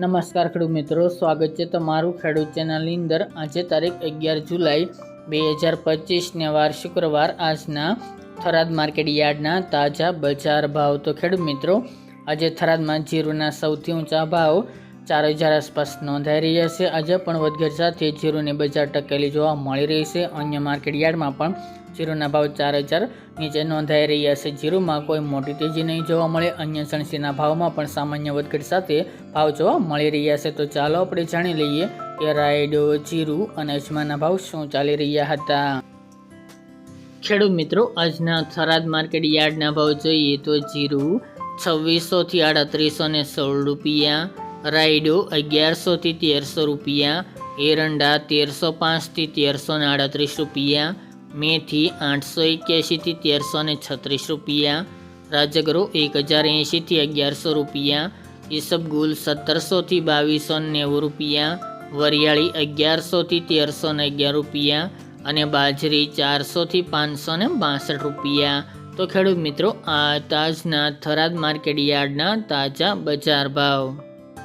નમસ્કાર ખેડૂત મિત્રો, સ્વાગત છે તમારું ખેડૂત ચેનલની અંદર. આજે તારીખ અગિયાર જુલાઈ બે હજાર પચીસને વાર શુક્રવાર. આજના થરાદ માર્કેટ યાર્ડના તાજા બજાર ભાવ. તો ખેડૂત મિત્રો, આજે થરાદમાં જીરુના સૌથી ઊંચા ભાવ ચાર હજાર આસપાસ નોંધાઈ રહ્યા છે. આજે પણ વધઘટ સાથે જીરુની બજાર ટકેલી જોવા મળી રહી છે. અન્ય માર્કેટ યાર્ડમાં પણ જીરોના ભાવ ચાર હજાર નીચે નોંધાઈ રહ્યા છે. ઝીરોમાં કોઈ મોટી તેજી નહીં જોવા મળે. અન્ય સણસીના ભાવમાં પણ સામાન્ય વધઘટ સાથે ભાવ જોવા મળી રહ્યા છે. તો ચાલો આપણે જાણી લઈએ કે રાયડો, જીરું અને અજમાના ભાવ શું ચાલી રહ્યા હતા. ખેડૂત મિત્રો, આજના થરાદ માર્કેટ યાર્ડના ભાવ જોઈએ તો જીરું છવ્વીસોથી આડત્રીસો ને સોળ રૂપિયા રાયડો અગિયારસોથી તેરસો રૂપિયા, એરંડા તેરસો પાંચથી તેરસો ને આડત્રીસ રૂપિયા, મેથી આઠસો એક્યાસીથી તેરસો ને છત્રીસ રૂપિયા, રાજગરો એક હજાર એંશીથી અગિયારસો રૂપિયા ઈસબગુલ સત્તરસોથી બાવીસો નેવું રૂપિયા, વરિયાળી અગિયારસોથી તેરસો ને અગિયાર રૂપિયા અને બાજરી ચારસોથી પાંચસો ને બાસઠ રૂપિયા. તો ખેડૂત મિત્રો, આ તાજના થરાદ માર્કેટ યાર્ડના તાજા બજાર ભાવ.